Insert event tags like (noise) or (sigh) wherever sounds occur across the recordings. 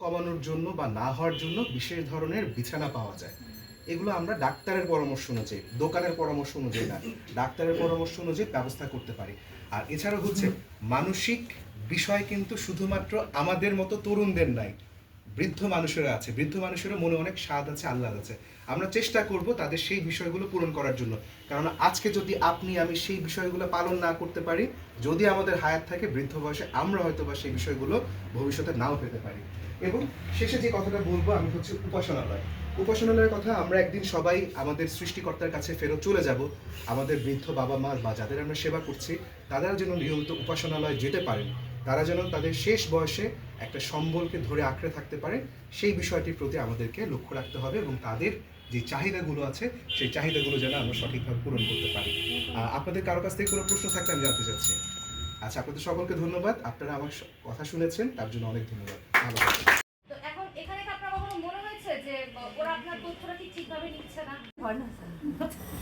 কমানোর জন্য বা না হওয়ার জন্য বিশেষ ধরনের বিছানা পাওয়া যায়। এগুলো আমরা ডাক্তারের পরামর্শ অনুযায়ী, দোকানের পরামর্শ অনুযায়ী না, ডাক্তারের পরামর্শ অনুযায়ী ব্যবস্থা করতে পারি। আর এছাড়া হচ্ছে মানসিক বিষয় কিন্তু শুধুমাত্র আমাদের মতো তরুণদের নাই, বৃদ্ধ মানুষেরা আছে। বৃদ্ধ মানুষেরও মনে অনেক স্বাদ আছে, আহ্লাদ আছে। আমরা চেষ্টা করব তাদের সেই বিষয়গুলো পূরণ করার জন্য। কারণ আজকে যদি আপনি আমি সেই বিষয়গুলো পালন না করতে পারি, যদি আমাদের হায়াত থাকে বৃদ্ধ বয়সে, আমরা হয়তো বা সেই বিষয়গুলো ভবিষ্যতে নাও পেতে পারি। এবং শেষে যে কথাটা বলব আমি হচ্ছে উপাসনালয়। উপাসনালয়ের কথা আমরা একদিন সবাই আমাদের সৃষ্টিকর্তার কাছে ফেরত চলে যাব। আমাদের বৃদ্ধ বাবা মা বা যাদের আমরা সেবা করছি তারা যেন নিয়মিত উপাসনালয় যেতে পারেন। তারা যেন তাদের শেষ বয়সে একটা সম্বলকে ধরে আঁকড়ে থাকতে পারে, সেই বিষয়টির প্রতি আমাদেরকে লক্ষ্য রাখতে হবে এবং তাদের যে চাহিদাগুলো আছে সেই চাহিদাগুলো যেন আমরা সঠিকভাবে পূরণ করতে পারি। আপনাদের কারও কাছ থেকে কোনো প্রশ্ন থাকলে আমি জানতে চাচ্ছি। আচ্ছা আপনাদের সকলকে ধন্যবাদ। আপনারা আমার কথা শুনেছেন তার জন্য অনেক ধন্যবাদ। ভালো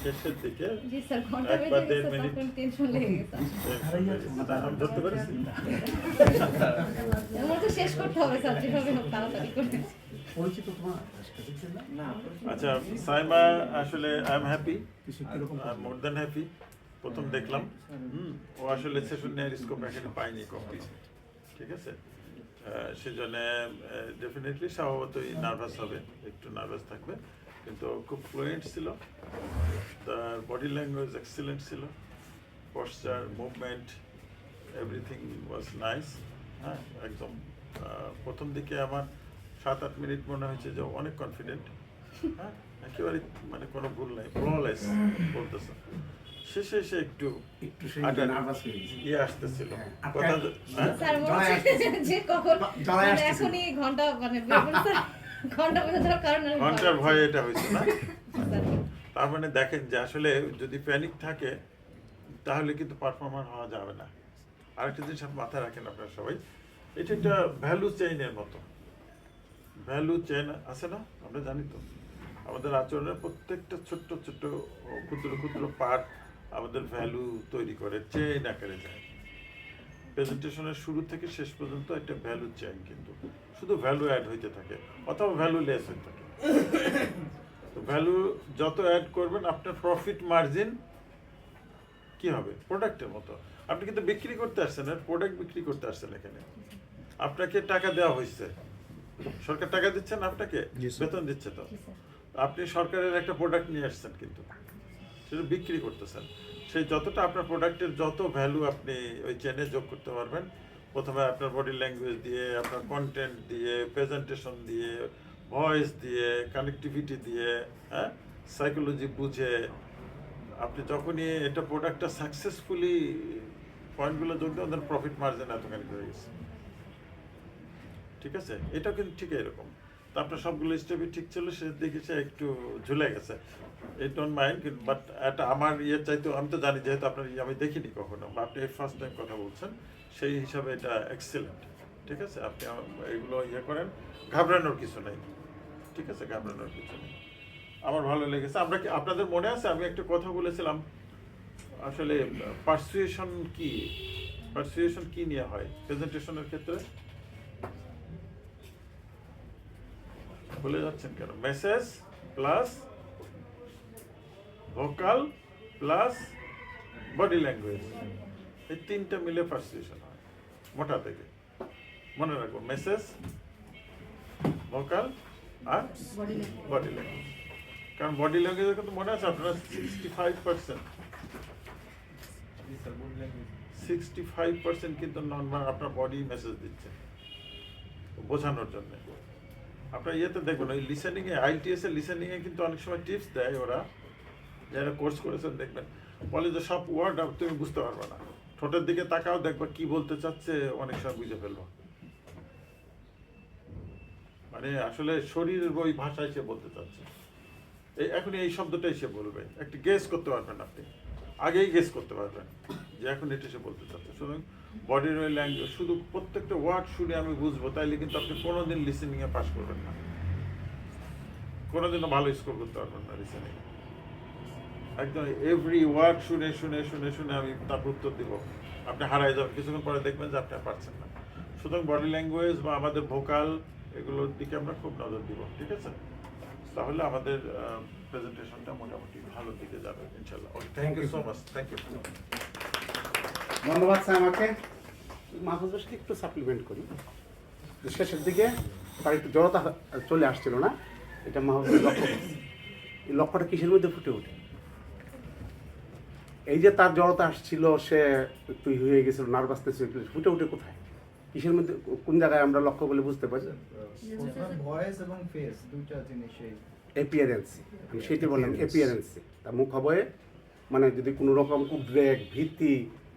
শেষের দিকে দেড় মিনিট। ধরতে (laughs) শেষ করতে হবে স্যার যেভাবে হোক তাড়াতাড়ি করে। পরিচিত তোমার? আচ্ছা সাইমা আসলে I am happy more than happy প্রথম দেখলাম। হুম, ও আসলে সেশন নেওয়ার স্কোপ এখানে পায়নি কমপ্লিট ঠিক আছে? সেজন্য ডেফিনেটলি স্বভাবতই নার্ভাস হবে একটু নার্ভাস থাকবে। কিন্তু খুব ফ্লুয়েন্ট ছিল। তার বডি ল্যাঙ্গুয়েজ এক্সিলেন্ট ছিল। Posture movement everything was nice হ্যাঁ একদম। প্রথম দিকে আমার সাত আট মিনিট মনে হয়েছে যে অনেক কনফিডেন্ট হ্যাঁ? একেবারে মানে কোনো ভুল নাই ফ্ললেস বলতেছে। শেষে এসে একটু একটু হয়ে ইয়ে আসতেছিল। হ্যাঁ, কথা হ্যাঁ? মনে মানে। এখনই ঘণ্টা মানে ঘণ্টার ভয়ে এটা হয়েছে না? তার মানে দেখেন যে আসলে যদি প্যানিক থাকে তাহলে কিন্তু পারফর্মার হওয়া যাবে না। আরেকটা জিনিস মাথায় রাখেন আপনারা সবাই এটা একটা ভ্যালু চেইনের মতো। ভ্যালু চেইন আছে না? আমরা জানি তো। আমাদের আচরণের প্রত্যেকটা ছোট্ট ছোট্ট, ক্ষুদ্র ক্ষুদ্র পার্ট আমাদের ভ্যালু তৈরি করে, চেইন আকারে যায়। প্রেজেন্টেশনের শুরু থেকে শেষ পর্যন্ত একটা ভ্যালু চেইন কিন্তু। শুধু ভ্যালু অ্যাড হইতে থাকে, অথবা ভ্যালু লেস হইতে থাকে। তো ভ্যালু যত অ্যাড করবেন, আপনার প্রফিট মার্জিন কি হবে? প্রোডাক্টের মতো। আপনি কিন্তু বিক্রি করতে আসছেন প্রোডাক্ট বিক্রি করতে আসছেন এখানে। আপনাকে টাকা দেওয়া হয়েছে সরকার টাকা দিচ্ছে না আপনাকে বেতন দিচ্ছে তো? আপনি সরকারের একটা প্রোডাক্ট নিয়ে আসছেন কিন্তু। সেটা বিক্রি করতেছেন। সেই যতটা আপনার প্রোডাক্টের যত ভ্যালু আপনি ওই চেনে যোগ করতে পারবেন প্রথমে আপনার বডি ল্যাঙ্গুয়েজ দিয়ে আপনার কন্টেন্ট দিয়ে প্রেজেন্টেশন দিয়ে ভয়েস দিয়ে কানেক্টিভিটি দিয়ে হ্যাঁ? সাইকোলজি বুঝে আপনি যখনই এটা প্রোডাক্টটা সাকসেসফুলি পয়েন্টগুলো যোগ দেন ওদের প্রফিট মার্জিন এতখানি হয়ে গেছে। ঠিক আছে? এটা কিন্তু ঠিক এরকম। তো আপনার সবগুলো স্টেপই ঠিক ছিল, সে দেখে সে একটু ঝুলে গেছে। এই ডোন্ট মাইন্ড বাট এটা আমার ইয়ে চাইতে আমি তো জানি যেহেতু আপনার ইয়ে আমি দেখিনি কখনো। বা আপনি ফার্স্ট টাইম কথা বলছেন, সেই হিসাবে এটা এক্সেলেন্ট ঠিক আছে? আপনি এগুলো ইয়ে করেন। ঘাবড়ানোর কিছু নেই। ঠিক আছে? ঘাবড়ানোর কিছু নেই। আমার ভালো লেগেছে। আমরা কি, আপনাদের মনে আছে? আমি একটা কথা বলেছিলাম। আসলে পারসুয়েশন কি? পারসুয়েশন কি নিয়ে হয়? প্রেজেন্টেশনের ক্ষেত্রে? ভুলে যাচ্ছেন কেন? Message plus vocal plus body language এই তিনটা মিলে পারসুয়েশন হয় মোটা থেকে। মনে রাখব মেসেজ ভোকাল আর বডি বডি ল্যাঙ্গুয়েজ কারণ বডি ল্যাঙ্গুয়েজের কিন্তু মনে আছে আপনারা sixty five percent sixty five percent কিন্তু নর্মাল আপনার বডি মেসেজ দিচ্ছে বোঝানোর জন্য। আপনার ইয়েতে দেখবেন, ওই লিসেনিং এ আইটিএস এর লিসেনিং এ কিন্তু অনেক সময় টিপস দেয় ওরা। যারা কোর্স করেছেন দেখবেন। বলে যে সব ওয়ার্ড তুমি বুঝতে পারবে না। ঠোঁটের দিকে তাকাও, দেখবা কি বলতে চাচ্ছে, অনেক সময় বুঝে ফেলব। মানে আসলে শরীরের ওই ভাষায় সে বলতে চাচ্ছে। এই, এখন এই শব্দটাই সে বলবে। একটু গেস করতে পারবেন আপনি। আগেই গেস করতে পারবেন যে এখন এটা সে বলতে চাচ্ছে। শুধু বডির ওই ল্যাঙ্গুয়েজ শুধু প্রত্যেকটা ওয়ার্ড শুনে আমি বুঝব, তাইলে কিন্তু আপনি কোনোদিন লিসেনিং এ পাস করবেন না। কোনোদিনও ভালো স্কোর করতে পারবেন না লিসেনিং একদম এভরি ওয়ার্ড শুনে শুনে শুনে শুনে আমি তারপর উত্তর দিব। আপনি হারাই যাবেন। কিছুক্ষণ পরে দেখবেন যে আপনি পারছেন না। সুতরাং বডি ল্যাঙ্গুয়েজ বা আমাদের ভোকাল এগুলোর দিকে আমরা খুব নজর দিব, ঠিক আছে? তাহলে আমাদের প্রেজেন্টেশনটা মোটামুটি ভালো দিকে যাবে ইনশাল্লাহ okay thank you so much thank you ধন্যবাদ স্যার আমাকে। মাহফুজ ভাইকে একটু সাপ্লিমেন্ট করি। শেষের দিকে তার একটু জড়তা চলে আসছিল না। এটা মাহফুজের লক্ষ্য। এই লক্ষ্যটা কিসের মধ্যে ফুটে ওঠে? এই যে তার জড়তা আসছিল সে একটু হয়ে গেছিল নার্ভাসনেস হয়ে ফুটে উঠে কোথায়? কিসের মধ্যে কোন জায়গায় আমরা লক্ষ্য বলে বুঝতে পারি? ভয়েস এবং ফেস দুইটা জিনিসই। অ্যাপিয়ারেন্স আমি সেটি বললাম অ্যাপিয়ারেন্স তার মুখ হবে মানে যদি কোনো রকম উদ্বেগ ভীতি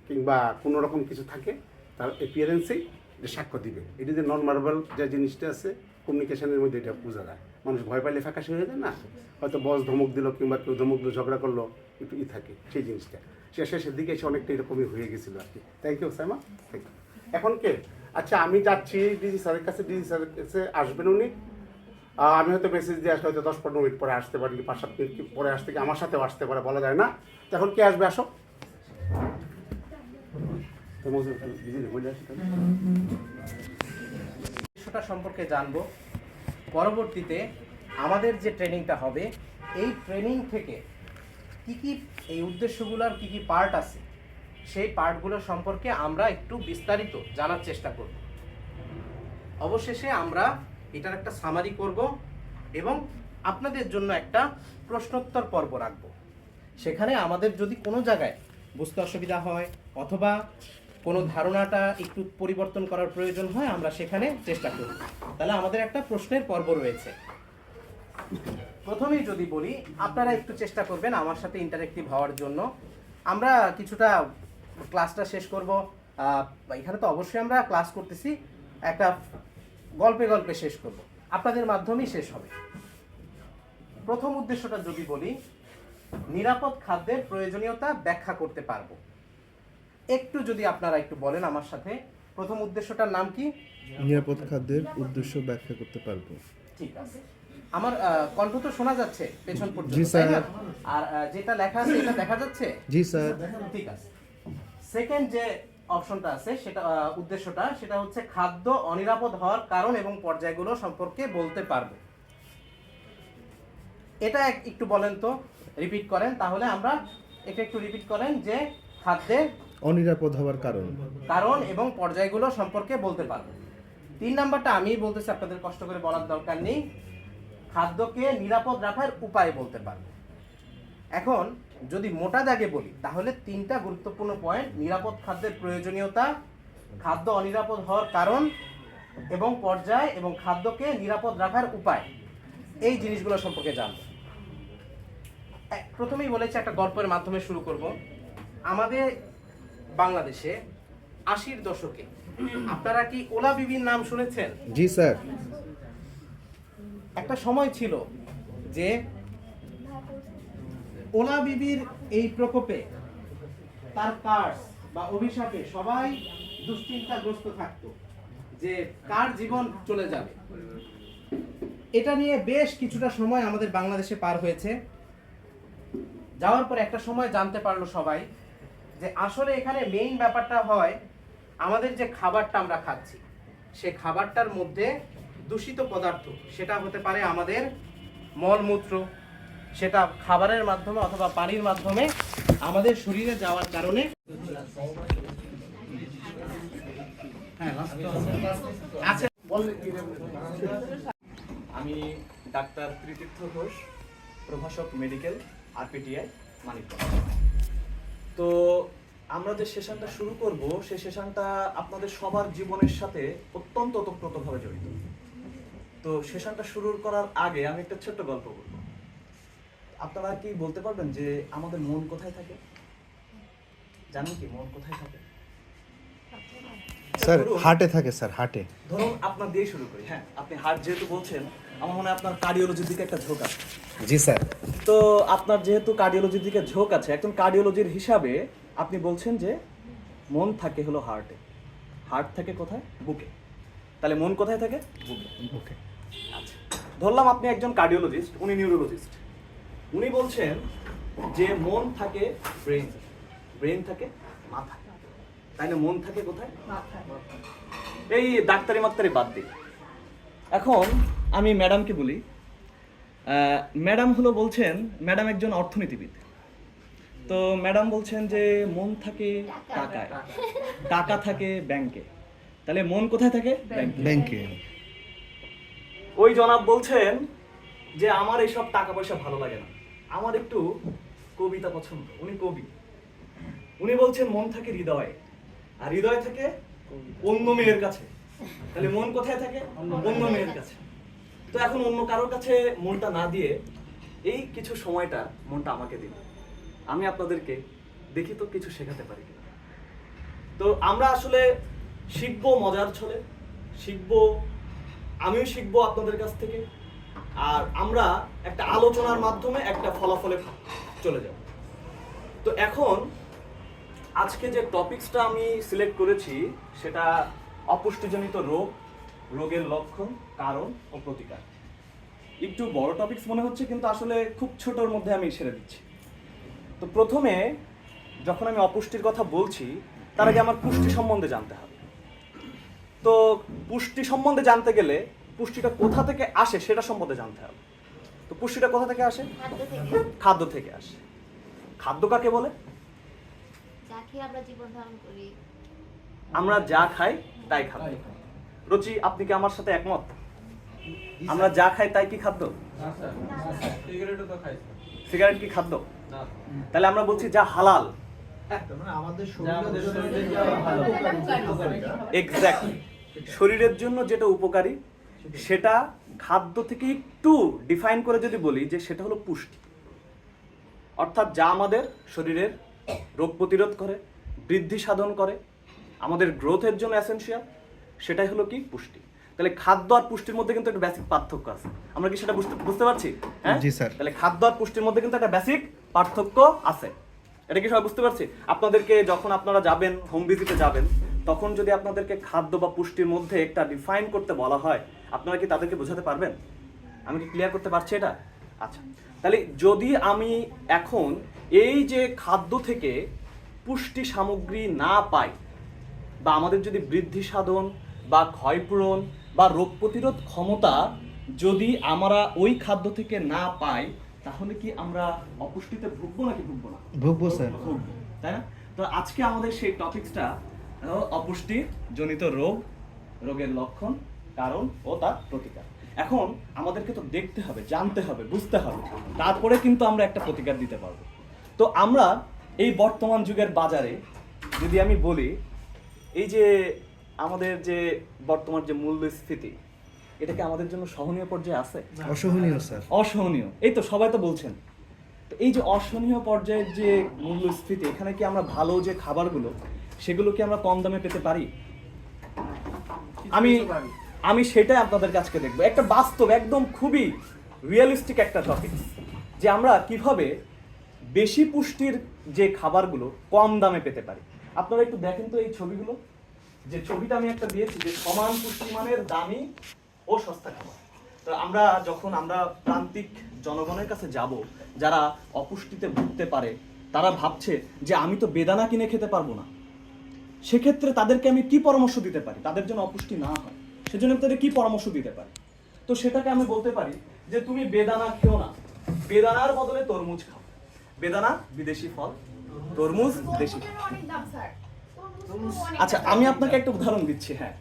কিংবা কোনো রকম কিছু থাকে, তার অ্যাপিয়ারেন্সেই এটা সাক্ষ্য দিবে। এটি যে নন মার্বাল যে জিনিসটা আছে কমিউনিকেশনের মধ্যে এটা বোঝা যায়। মানুষ ভয় পাইলে ফ্যাকাশে হয়ে যায় না? হয়তো বস ধমক দিল কিংবা কেউ ধমক দিল, ঝগড়া করল, একটু ই থাকে সেই জিনিসটা। সে শেষের দিকে এসে অনেকটা এরকমই হয়ে গেছিল আর কি। Thank you Saima thank you এখন কে? আচ্ছা আমি যাচ্ছি ডিজি স্যারের কাছে। ডিজি স্যারের কাছে আসবেন উনি। আমি হয়তো মেসেজ দিয়ে আসলে হয়তো দশ পনেরো মিনিট পরে আসতে পারি, পাঁচ সাত মিনিট পরে আসতে আমার সাথেও আসতে পারে, বলা যায় না। তো এখন কে আসবে? আসো তো মজুর, দিদি, বলে আসি তাহলে। বিষয়টা সম্পর্কে জানব। পরবর্তীতে আমাদের যে ট্রেনিংটা হবে, এই ট্রেনিং থেকে কি কি, এই উদ্দেশ্যগুলোর কি কি পার্ট আছে, সেই পার্টগুলো সম্পর্কে আমরা একটু বিস্তারিত জানার চেষ্টা করব। অবশেষে আমরা এটার একটা সামারি করব এবং আপনাদের জন্য একটা প্রশ্নোত্তর পর্ব রাখব। সেখানে আমাদের যদি কোনো জায়গায় বুঝতে অসুবিধা হয় অথবা কোনো ধারণাটা একটু পরিবর্তন করার প্রয়োজন হয়, আমরা সেখানে চেষ্টা করব তাহলে আমাদের একটা প্রশ্নের পর্ব রয়েছে। প্রথমেই যদি বলি, আপনারা একটু চেষ্টা করবেন আমার সাথে ইন্টারেক্টিভ হওয়ার জন্য। আমরা কিছুটা ক্লাসটা শেষ করব। এখানে তো অবশ্যই আমরা ক্লাস করতেছি। একটা গল্পে গল্পে শেষ করব। আপনাদের মাধ্যমেই শেষ হবে। প্রথম উদ্দেশ্যটা যদি বলি, নিরাপদ খাদ্যের প্রয়োজনীয়তা ব্যাখ্যা করতে পারব। একটু যদি আপনারা একটু বলেন আমার সাথে প্রথম উদ্দেশ্যটার নাম কি? নিরাপদ খাদ্যের উদ্দেশ্য ব্যাখ্যা করতে পারব। ঠিক আছে। আমার কণ্ঠ তো শোনা যাচ্ছে পেছন পর্যন্ত জি, স্যার। আর যেটা লেখা আছে এটা দেখা যাচ্ছে? জি স্যার। ঠিক আছে। সেকেন্ড যে অপশনটা আছে সেটা উদ্দেশ্যটা সেটা হচ্ছে খাদ্য অনিরাপদ হওয়ার কারণ এবং পর্যায়গুলো সম্পর্কে বলতে পারব। এটা একটু বলেন তো রিপিট করেন তাহলে আমরা এটা একটু রিপিট করেন যে খাদ্যের অনিরাপদ হওয়ার কারণ। কারণ এবং পর্যায়গুলো সম্পর্কে বলতে পারব। তিন নাম্বারটা আমি বলতেছি, আপনাদের কষ্ট করে বলার দরকার নেই। খাদ্যকে নিরাপদ রাখার উপায় বলতে পারব। এখন যদি মোটা দাগে বলি, তাহলে তিনটা গুরুত্বপূর্ণ পয়েন্ট নিরাপদ খাদ্যের প্রয়োজনীয়তা, খাদ্য অনিরাপদ হওয়ার কারণ, এবং পর্যায় এবং খাদ্যকে নিরাপদ রাখার উপায়। এই জিনিসগুলো সম্পর্কে জানব। প্রথমেই বলেছি, একটা গল্পের মাধ্যমে শুরু করব। আমাদের বাংলাদেশে আশির দশকে। আপনারা কি ওলা বিবির নাম শুনেছেন? জি স্যার। একটা সময় ছিল যে ওলা বিবির এই প্রকোপে তার কার্স বা অভিশাপে সবাই দুশ্চিন্তাগ্রস্ত থাকতো যে কার জীবন চলে যাবে। এটা নিয়ে বেশ কিছুটা সময় আমাদের বাংলাদেশে পার হয়েছে। যাওয়ার পর একটা সময় জানতে পারল সবাই যে আসলে এখানে মেইন ব্যাপারটা হয় আমাদের যে খাবারটা আমরা খাচ্ছি, সে খাবারটার মধ্যে দূষিত পদার্থ, সেটা হতে পারে আমাদের মলমূত্র, সেটা খাবারের মাধ্যমে অথবা পানির মাধ্যমে আমাদের শরীরে যাওয়ার কারণে আচ্ছা আমি ডাক্তার কৃতীর্থ ঘোষ, প্রভাষক মেডিকেল আর আরপিটিআই মানিকগঞ্জ। তো আমরা যে সেশনটা শুরু করব সেই সেশনটা আপনাদের সবার জীবনের সাথে অত্যন্ত ওতপ্রোতভাবে জড়িত। তো সেশনটা শুরু করার আগে আমি একটা ছোট্ট গল্প বলব। আপনারা কি বলতে পারবেন যে আমাদের মন কোথায় থাকে? জানেন কি মন কোথায় থাকে? স্যার হাটে থাকে স্যার হাটে ধরুন আপনার দিয়ে শুরু করি হ্যাঁ আপনি হার্ট যেহেতু বলছেন আমার মনে হয় আপনার কার্ডিওলজির দিকে একটা ঝোঁক আছে। জি স্যার। তো আপনার যেহেতু কার্ডিওলজির দিকে ঝোঁক আছে একজন কার্ডিওলজির হিসাবে আপনি বলছেন যে মন থাকে হলো হার্টে হার্ট থাকে কোথায়? বুকে। তাহলে মন কোথায় থাকে? বুকে। বুকে। আচ্ছা। ধরলাম আপনি একজন কার্ডিওলজিস্ট উনি নিউরোলজিস্ট উনি বলছেন যে মন থাকে ব্রেন ব্রেন থাকে মাথা। তাই না মন থাকে কোথায়? এই ডাক্তারি মাক্তারি বাদ দিই এখন আমি ম্যাডামকে বলি ম্যাডাম হলো বলছেন ম্যাডাম একজন অর্থনীতিবিদ। তো ম্যাডাম বলছেন যে মন থাকে টাকায়। টাকা থাকে ব্যাংকে। তাহলে মন কোথায় থাকে? ব্যাংকে। ব্যাংকে। ওই জনাব বলছেন যে আমার এইসব টাকা পয়সা ভালো লাগে না। আমার একটু কবিতা পছন্দ। উনি কবি। উনি বলছেন মন থাকে হৃদয়ে। আর হৃদয় থাকে অন্য মেয়ের কাছে। তাহলে মন কোথায় থাকে? অন্য মেয়ের কাছে। তো এখন অন্য কারোর কাছে মনটা না দিয়ে এই কিছু সময়টা মনটা আমাকে দিন। আমি আপনাদেরকে দেখি তো কিছু শেখাতে পারি তো আমরা আসলে শিখব মজার ছলে, শিখব, আমিও শিখব আপনাদের কাছ থেকে, আর আমরা একটা আলোচনার মাধ্যমে একটা ফলাফলে চলে যাব। তো এখন আজকে যে টপিকসটা আমি সিলেক্ট করেছি, সেটা অপুষ্টিজনিত রোগ রোগের লক্ষণ কারণ ও প্রতিকার। একটু বড় টপিকস মনে হচ্ছে কিন্তু আসলে খুব ছোটোর মধ্যে আমি ছেড়ে দিচ্ছি। তো প্রথমে যখন আমি অপুষ্টির কথা বলছি তার আগে আমার পুষ্টি সম্বন্ধে জানতে হবে। তো পুষ্টি সম্বন্ধে জানতে গেলে পুষ্টিটা কোথা থেকে আসে সেটা সম্বন্ধে জানতে হবে। তো পুষ্টিটা কোথা থেকে আসে? খাদ্য থেকে। আসে। খাদ্য কাকে বলে? আমরা জীবন ধারণ করি। আমরা যা খাই তাই খাদ্য। রুচি আপনি কি আমার সাথে একমত? আমরা যা খাই তাই কি খাদ্য? সিগারেট কি খাদ্য? তাহলে আমরা বলছি যা হালাল। শরীরের জন্য যেটা উপকারী সেটা খাদ্য থেকে একটু ডিফাইন করে যদি বলি যে সেটা হলো পুষ্টি। অর্থাৎ যা আমাদের শরীরের রোগ প্রতিরোধ করে বৃদ্ধি সাধন করে আমাদের গ্রোথের জন্য অ্যাসেনশিয়াল সেটাই হলো কি পুষ্টি। তাহলে খাদ্য আর পুষ্টির মধ্যে কিন্তু একটা বেসিক পার্থক্য আছে। আমরা কি সেটা বুঝতে বুঝতে পারছি? হ্যাঁ? জি, স্যার। তাহলে খাদ্য আর পুষ্টির মধ্যে কিন্তু একটা বেসিক পার্থক্য আছে। এটা কি সবাই বুঝতে পারছি? আপনাদেরকে যখন আপনারা যাবেন হোম ভিজিটে যাবেন তখন যদি আপনাদেরকে খাদ্য বা পুষ্টির মধ্যে একটা ডিফাইন করতে বলা হয় আপনারা কি তাদেরকে বোঝাতে পারবেন? আমি কি ক্লিয়ার করতে পারছি এটা? আচ্ছা। তাহলে যদি আমি এখন এই যে খাদ্য থেকে পুষ্টি সামগ্রী না পাই বা আমাদের যদি বৃদ্ধি সাধন বা ক্ষয়পূরণ বা রোগ প্রতিরোধ ক্ষমতা যদি আমরা ওই খাদ্য থেকে না পাই তাহলে কি আমরা অপুষ্টিতে ভুগবো নাকি ভুগবো না? ভুগবো স্যার। ভুগবো তাই না? তো আজকে আমাদের সেই টপিকসটা অপুষ্টি জনিত রোগ রোগের লক্ষণ কারণ ও তার প্রতিকার। এখন আমাদেরকে তো দেখতে হবে জানতে হবে বুঝতে হবে। তারপরে কিন্তু আমরা একটা প্রতিকার দিতে পারব। তো আমরা এই বর্তমান যুগের বাজারে যদি আমি বলি এই যে আমাদের যে বর্তমান যে মূল্যস্ফীতি এটা কি আমাদের জন্য সহনীয় পর্যায়ে আছে? অসহনীয় স্যার। অসহনীয়। এই তো সবাই তো বলছেন। তো এই যে অসহনীয় পর্যায়ের যে মূল্যস্ফীতি এখানে কি আমরা ভালো যে খাবারগুলো সেগুলো কি আমরা কম দামে পেতে পারি? আমি আমি সেটাই আপনাদের কাছকে দেখব। একটা বাস্তব একদম খুবই রিয়েলিস্টিক একটা টপিক যে আমরা কীভাবে বেশি পুষ্টির যে খাবারগুলো কম দামে পেতে পারি। আপনারা একটু দেখেন তো এই ছবিগুলো। যে ছবিটা আমি একটা দিয়েছি যে সমান পুষ্টিমানের দামি ও সস্তা খাবার। তো আমরা যখন আমরা প্রান্তিক জনগণের কাছে যাব, যারা অপুষ্টিতে ভুগতে পারে, তারা ভাবছে যে আমি তো বেদানা কিনে খেতে পারব না। সেক্ষেত্রে তাদেরকে আমি কি পরামর্শ দিতে পারি? তাদের জন্য অপুষ্টি না হয়, সেজন্য তাদের কি পরামর্শ দিতে পারি? তো সেটাকে আমি বলতে পারি যে তুমি বেদানা খেও না। বেদানার বদলে তরমুজ খাও। বেদানা বিদেশি ফল, তরমুজ দেশি ফল। আচ্ছা আমি আপনাকে একটা উদাহরণ দিচ্ছি হ্যাঁ।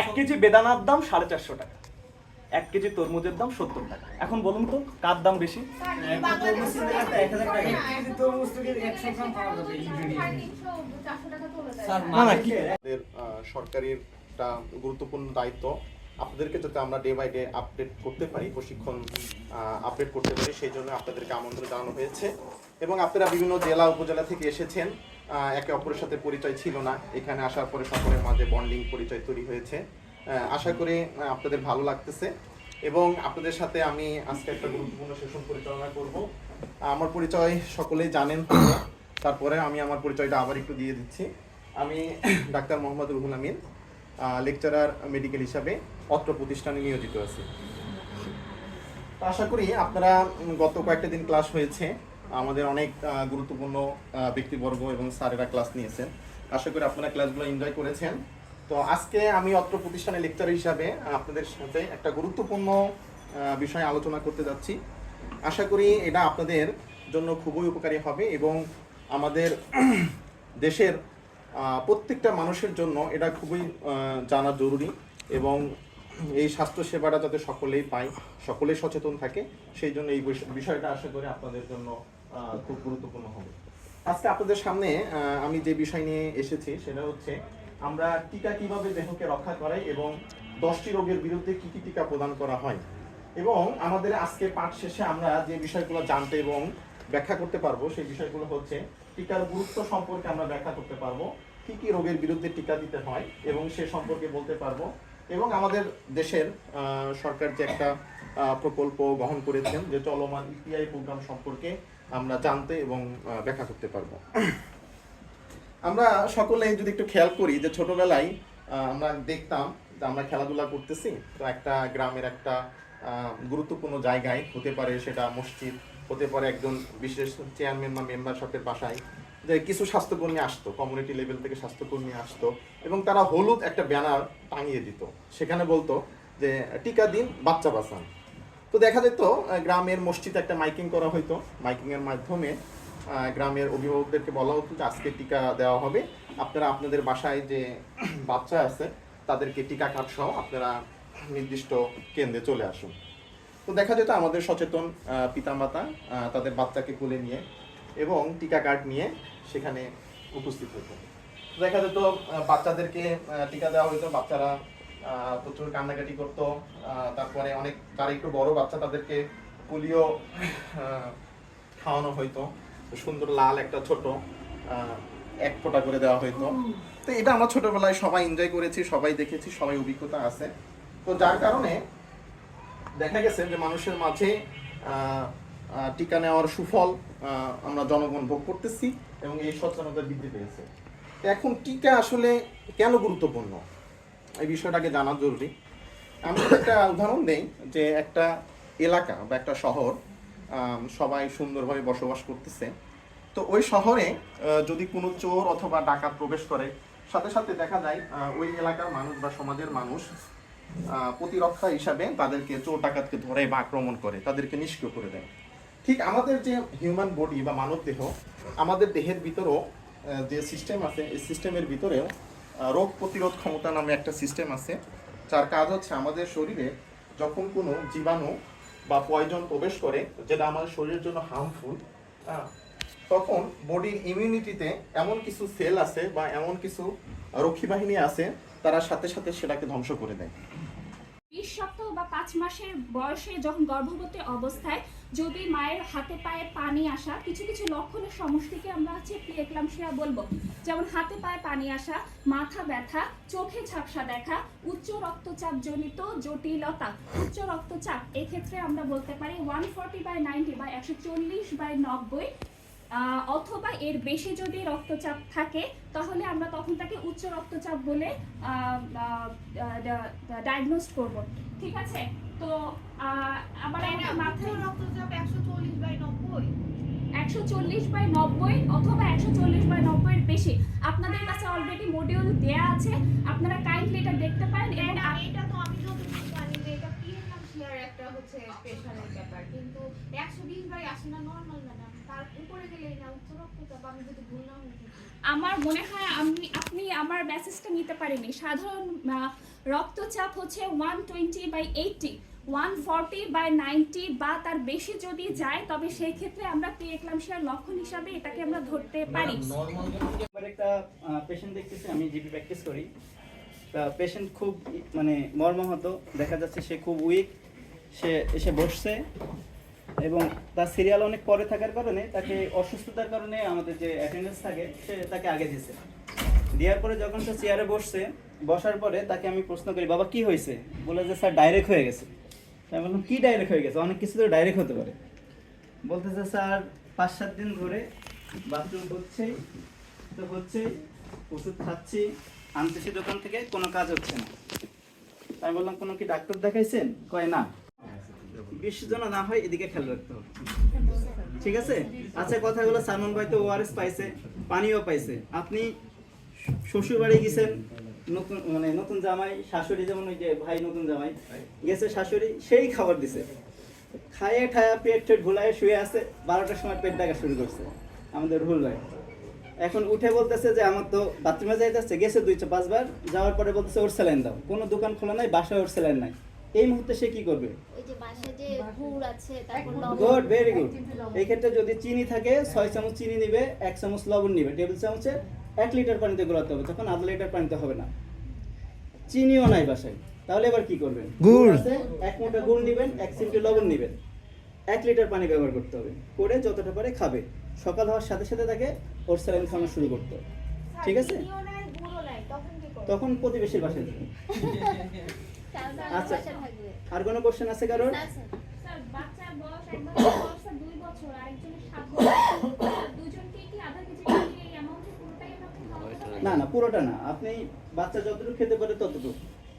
এক কেজি বেদানার দাম সাড়ে চারশো টাকা। এক কেজি তরমুজের দাম সত্তর টাকা। এখন বলুন তো কার দাম বেশি? সরকারের একটা গুরুত্বপূর্ণ দায়িত্ব। আপনাদেরকে যাতে আমরা ডে বাই ডে আপডেট করতে পারি প্রশিক্ষণ আপডেট করতে পারি সেই জন্য আপনাদেরকে আমন্ত্রণ জানানো হয়েছে। এবং আপনারা বিভিন্ন জেলা উপজেলা থেকে এসেছেন। একে অপরের সাথে পরিচয় ছিল না। এখানে আসার পরে সকলের মাঝে বন্ডিং পরিচয় তৈরি হয়েছে। আশা করি আপনাদের ভালো লাগতেছে। এবং আপনাদের সাথে আমি আজকে একটা গুরুত্বপূর্ণ সেশন পরিচালনা করব। আমার পরিচয় সকলেই জানেন তারপরে আমি আমার পরিচয়টা আবার একটু দিয়ে দিচ্ছি। আমি (coughs) doctor Mohammad Ruhul Amin lecturer medical হিসাবে অত্র প্রতিষ্ঠানে নিয়োজিত আছি। আশা করি আপনারা গত কয়েকটা দিন ক্লাস হয়েছে। আমাদের অনেক গুরুত্বপূর্ণ ব্যক্তিবর্গ এবং স্যারেরা ক্লাস নিয়েছেন। আশা করি আপনারা ক্লাসগুলো এনজয় করেছেন। তো আজকে আমি অত্র প্রতিষ্ঠানে লেকচার হিসাবে আপনাদের সাথে একটা গুরুত্বপূর্ণ বিষয় আলোচনা করতে যাচ্ছি। আশা করি এটা আপনাদের জন্য খুবই উপকারী হবে এবং আমাদের (clears throat) দেশের প্রত্যেকটা মানুষের জন্য এটা খুবই জানা জরুরি এবং এই স্বাস্থ্য সেবাটা যাতে সকলেই পায় সকলেই সচেতন থাকে, সেই জন্য এই বিষ- বিষয়টা আশা করি আপনাদের জন্য খুব গুরুত্বপূর্ণ হবে। আজকে আপনাদের সামনে আমি যে বিষয় নিয়ে এসেছি সেটা হচ্ছে, আমরা টিকা কীভাবে দেহকে রক্ষা করাই এবং দশটি রোগের বিরুদ্ধে কি কি টিকা প্রদান করা হয়। এবং আমাদের আজকে পাঠ শেষে আমরা যে বিষয়গুলো জানতে এবং ব্যাখ্যা করতে পারব, সেই বিষয়গুলো হচ্ছে, টিকার গুরুত্ব সম্পর্কে আমরা ব্যাখ্যা করতে পারব, কি কি রোগের বিরুদ্ধে টিকা দিতে হয় এবং সে সম্পর্কে বলতে পারব। এবং আমাদের দেশের সরকার যে একটা প্রকল্প গ্রহণ করেছেন, যে চলমান ইপিআই প্রোগ্রাম সম্পর্কে আমরা জানতে এবং ব্যাখ্যা করতে পারব। আমরা সকলে যদি একটু খেয়াল করি যে ছোটবেলায় আমরা দেখতাম যে আমরা খেলাধুলা করতেছি, তো একটা গ্রামের একটা গুরুত্বপূর্ণ জায়গায় হতে পারে সেটা মসজিদ, হতে পারে একজন বিশেষ চেয়ারম্যান বা মেম্বার সবের বাসায়, যে কিছু স্বাস্থ্যকর্মী আসতো কমিউনিটি লেভেল থেকে স্বাস্থ্যকর্মী আসতো, এবং তারা হলুদ একটা ব্যানার টাঙিয়ে দিত। সেখানে বলতো যে, টিকা দিন, বাচ্চা বাঁচান। তো দেখা যেত গ্রামের মসজিদে একটা মাইকিং করা হতো মাইকিং এর মাধ্যমে গ্রামের অভিভাবকদেরকে বলা হতো যে, আজকে টিকা দেওয়া হবে। আপনারা আপনাদের বাসায় যে (clears throat) বাচ্চা আছে, তাদেরকে টিকা কার্ড আপনারা নির্দিষ্ট কেন্দ্রে চলে আসুন। তো দেখা যেত আমাদের সচেতন পিতামাতা তাদের বাচ্চাকে কোলে নিয়ে এবং টিকা কার্ড নিয়ে সেখানে উপস্থিত হতো। দেখা যেত বাচ্চাদেরকে টিকা দেওয়া হতো বাচ্চারা প্রচুর কান্নাকাটি করতো। তারপরে অনেক, যারা একটু বড় বাচ্চা, তাদেরকে পোলিও খাওয়ানো হইতো। সুন্দর লাল একটা ছোট এক ফোঁটা করে দেওয়া হইতো। তো এটা আমরা ছোটবেলায় সবাই এনজয় করেছি, সবাই দেখেছি, সবাই অভিজ্ঞতা আছে। তো যার কারণে দেখা গেছে যে মানুষের মাঝে টিকা নেওয়ার সুফল আমরা জনগণ ভোগ করতেছি এবং এই সচেতনতা বৃদ্ধি পেয়েছে। এখন টিকা আসলে কেন গুরুত্বপূর্ণ? এই বিষয়টাকে জানা জরুরি। আমি একটা উদাহরণ দিই যে একটা এলাকা বা একটা শহর সবাই সুন্দরভাবে বসবাস করতেছে। তো ওই শহরে যদি কোনো চোর অথবা ডাকাত প্রবেশ করে, সাথে সাথে দেখা যায় ওই এলাকার মানুষ বা সমাজের মানুষ প্রতিরক্ষা হিসাবে তাদেরকে চোর ডাকাতকে ধরে বা আক্রমণ করে, তাদেরকে নিষ্ক্রিয় করে দেয়। ঠিক আমাদের যে হিউম্যান বডি বা মানব দেহ আমাদের দেহের ভিতরেও যে সিস্টেম আছে, এই সিস্টেমের ভিতরেও রোগ প্রতিরোধ ক্ষমতা নামে একটা সিস্টেম আছে, যার কাজ হচ্ছে আমাদের শরীরে যখন কোনো জীবাণু বা পয়জন প্রবেশ করে, যেটা আমাদের শরীরের জন্য হার্মফুল তখন বডির ইমিউনিটিতে এমন কিছু সেল আছে বা এমন কিছু রক্ষী বাহিনী আছে, তারা সাথে সাথে সেটাকে ধ্বংস করে দেয়। বিশ সপ্তাহ বা পাঁচ মাসের বয়সে যখন গর্ভবতী অবস্থায় যদি মায়ের হাতে পায়ে পানি আসা, কিছু কিছু লক্ষণের সমষ্টিকে আমরা হচ্ছে প্রিয়েক্লামশিয়া বলব। যেমন হাতে পায়ে পানি আসা, মাথা ব্যথা, চোখে ঝাপসা দেখা, উচ্চ রক্তচাপ জনিত জটিলতা। উচ্চ রক্তচাপ, এক্ষেত্রে আমরা বলতে পারি ওয়ান ফর্টি বাই নাইনটি বা একশো চল্লিশ বাই নব্বই অথবা এর বেশি যদি রক্তচাপ থাকে, তাহলে আমরা তখন তাকে উচ্চ রক্তচাপ বলে ডায়াগনোস করব। ঠিক আছে? তো আমাদের মাথায় রক্তচাপ একশো চল্লিশ বাই নব্বই। একশো চল্লিশ বাই নব্বই অথবা একশো চল্লিশ বাই নব্বইয়ের বেশি। আপনাদের কাছে অলরেডি মডিউল দেয়া আছে। আপনারা কাইন্ডলি এটা দেখতে পারেন এবং এটা তো আমি যতটুকু জানি যে এটা প্রিয়েক্লামশিয়ার একটা হচ্ছে প্রেশারের ব্যাপার। কিন্তু একশো বিশ বাই আসে না নর্মাল ম্যাডাম তার উপরে গেলে না উচ্চ রক্তচাপ আমি যদি ভুল না আমার মনে হয় আমি আপনি আমার মেসেজটা নিতে পারেনি সাধারণ রক্তচাপ হচ্ছে one twenty by eighty one forty by ninety বা তার বেশি যদি যায় তবে সেই ক্ষেত্রে আমরা প্রিয়েক্লামশিয়ার লক্ষণ হিসাবে এটাকে আমরা ধরতে পারি। এবার একটা পেশেন্ট দেখতেছি আমি জিপি প্র্যাকটিস করি। তা পেশেন্ট খুব মানে মর্মাহত দেখা যাচ্ছে সে খুব উইক সে এসে বসছে এবং তার সিরিয়াল অনেক পরে থাকার কারণে তাকে অসুস্থতার কারণে আমাদের যে অ্যাটেন্ডেন্স থাকে সে তাকে আগে দিয়েছে দেওয়ার পরে যখন সে চেয়ারে বসছে বসার পরে তাকে আমি প্রশ্ন করি বাবা কি হয়েছে? বলে যে স্যার ডাইরেক্ট হয়ে গেছে। তো আমি বললাম, কী ডাইরেক্ট হয়ে গেছে? অনেক কিছু তো ডাইরেক্ট হতে পারে। বলতেছে, স্যার, পাঁচ সাত দিন ধরে বাথরুম হচ্ছেই তো হচ্ছেই ওষুধ খাচ্ছি, আনতেছি দোকান থেকে, কোনো কাজ হচ্ছে না। আমি বললাম, কোনো কি ডাক্তার দেখাইছেন? কয়, না। বিশ জন না হয়, এদিকে খেয়াল রাখতে হবে। ঠিক আছে? আচ্ছা কথাগুলো সালমান ভাই তো ওআরএস পাইছে, পানিও পাইছে। আপনি শ্বশুর বাড়ি গেছেন নতুন মানে নতুন জামাই শাশুড়ি যেমন ওই যে ভাই নতুন জামাই গেছে শাশুড়ি সেই খাবার দিছে। খাইয়ে ঠায়া পেট টেট ভুলায় শুয়ে আছে বারোটার সময় পেট ডাকা শুরু করছে আমাদের রুল ভাই। এখন উঠে বলতেছে যে আমার তো বাথরুমে যাইতেছে গেছে দুইশো পাঁচবার যাওয়ার পরে বলতেছে ওর স্যালাইন দাও কোনো দোকান খোলা নাই বাসায় ওর স্যালাইন নাই। এই মুহূর্তে সে কি করবে? ওই যে বাসায় যে গুড় আছে তারপর লবণ। গুড ভেরি গুড এই ক্ষেত্রে যদি চিনি থাকে ছয় চামচ চিনি নিবে এক চামচ লবণ নিবে টেবিল চামচে এক লিটার পানিতে গোলাতে হবে তখন আধা লিটার পানিতে হবে না। চিনিও নাই বাসায়। তাহলে এবার কি করবেন? গুড়। আছে, এক মুঠা গুড় নিবেন এক চিমটি লবণ নিবেন। এক লিটার পানি ব্যবহার করতে হবে। করে যতটা পারে খাবে। সকাল হওয়ার সাথে সাথে তাকে ওর স্যালাইন খাওয়ানো শুরু করতে হবে। ঠিক আছে? চিনিও নাই, গুঁড়ো নাই, তখন কি করব? তখন প্রতিবেশীর বাসায় যাবে। আচ্ছা। আর কোনো কোশ্চেন আছে কারোর? বয়স বছর দুজনকে কি আধা কেজি করে এই অ্যামাউন্টে পুরোটাই আমরা খাওয়াতে হবে? না না, পুরোটা না। আপনি বাচ্চা যতটুকু খেতে পারে ততটুকু।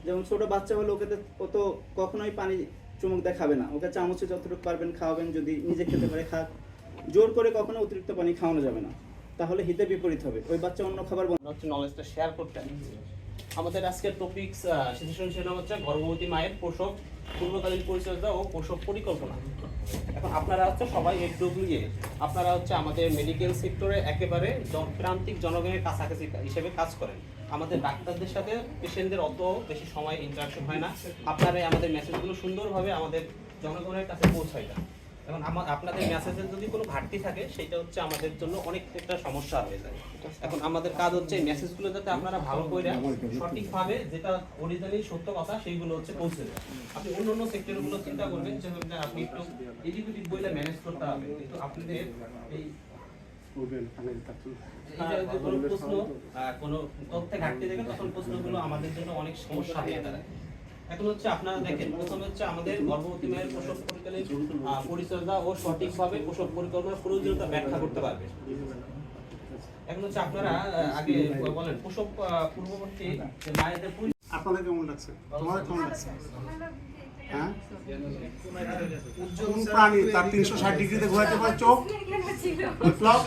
যেমন ছোট বাচ্চা হলে ওকে ও তো কখনোই পানি চুমুক দিয়ে খাবে না। ওকে চামচে যতটুকু পারবেন খাওয়াবেন, যদি নিজে খেতে পারে, খাক। জোর করে কখনো অতিরিক্ত পানি খাওয়ানো যাবে না। তাহলে হিতে বিপরীত হবে। ওই বাচ্চা অন্য খাবার বন্ধ হচ্ছে নলেজটা শেয়ার করতে আমাদের আজকের টপিকস সেটা হচ্ছে গর্ভবতী মায়ের পোষক পূর্বকালীন পরিচর্যা ও পোষক পরিকল্পনা। এখন আপনারা হচ্ছে সবাই এডব্লিউএ আপনারা হচ্ছে আমাদের মেডিকেল সেক্টরে একেবারে জনপ্রান্তিক জনগণের কাছাকাছি হিসেবে কাজ করেন। আমাদের ডাক্তারদের সাথে পেশেন্টদের অত বেশি সময় ইন্টারাকশন হয় না। আপনারা আমাদের মেসেজগুলো সুন্দরভাবে আমাদের জনগণের কাছে পৌঁছায় না এখন আমার আপনাদের মেসেজের যদি কোনো ঘাটতি থাকে, সেটা হচ্ছে আমাদের জন্য অনেক একটা সমস্যা হয়ে যায়। এখন আমাদের কাজ হচ্ছে মেসেজগুলো যাতে আপনারা ভালো করে সঠিকভাবে যেটা অরিজিনালি সত্য কথা, সেইগুলো হচ্ছে পৌঁছে দেয়। আপনি অন্য অন্য সেক্টরগুলো চিন্তা করবেন, যে আপনি একটু এডিকুটিভ বইলে ম্যানেজ করতে হবে। কিন্তু আপনাদের এই কোনো তথ্যে ঘাটতি থাকে তখন প্রশ্নগুলো আমাদের জন্য অনেক সমস্যা হয়ে দাঁড়ায়। এখন হচ্ছে আপনারা দেখেন প্রথমে হচ্ছে আমাদের গর্ভবতী মায়ের প্রসব পরিকালীন পরিচর্যা ও সঠিকভাবে প্রসব পরিকল্পনার প্রয়োজনীয়তা ব্যাখ্যা করতে পারবে। এখন হচ্ছে আপনারা আগে বলেন প্রসব পূর্ববর্তী যে মায়েদের আপনাদের কেমন লাগছে? তোমাদের কেমন লাগছে। হ্যাঁ? কোন প্রাণী? তার তিনশো ষাট ডিগ্রিতে ঘোরাতে পারে চোখ? বিপ্লব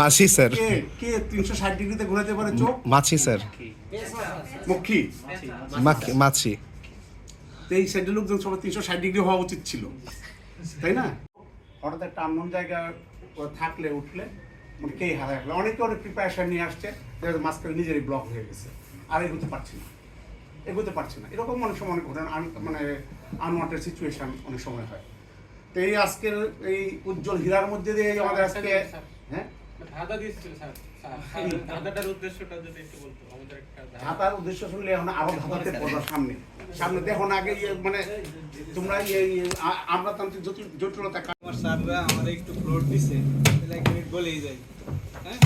মাছি স্যার। কে? কে তিনশো ষাট ডিগ্রিতে ঘোরাতে পারে চোখ? মাছি স্যার। মক্ষী? মাছি। এই লোকজন তিনশো ষাট ডিগ্রি হওয়া উচিত ছিল। তাই না? হঠাৎ একটা আননোন জায়গায় থাকলে উঠলে মানে কে হারা অনেকে অনেক প্রিপারেশন নিয়ে আসছে যে মাঝখানে নিজেরই ব্লক হয়ে গেছে। আর এগোতে পারছি না। এগোতে পারছে না। এরকম অনেক সময় অনেক ঘটনা মানে আনওয়ান্টেড সিচুয়েশন অনেক সময় হয়। তো এই আজকের এই উজ্জ্বল হীরার মধ্যে দিয়ে আমাদের আজকে হ্যাঁ? ধাঁধা দিয়েছিল স্যার। ধাঁধাটার উদ্দেশ্যটা যদি একটু বলতো আমাদের একটা ধাঁধার উদ্দেশ্য শুনলে এখন আরও ধাঁধাতে পড়া সামনে। সামনে দেখো না আগে ইয়ে মানে তোমরা জটিলতা আমার স্যাররা আমার একটু ফ্লোর দিছে এক মিনিট বলেই যাই। হ্যাঁ?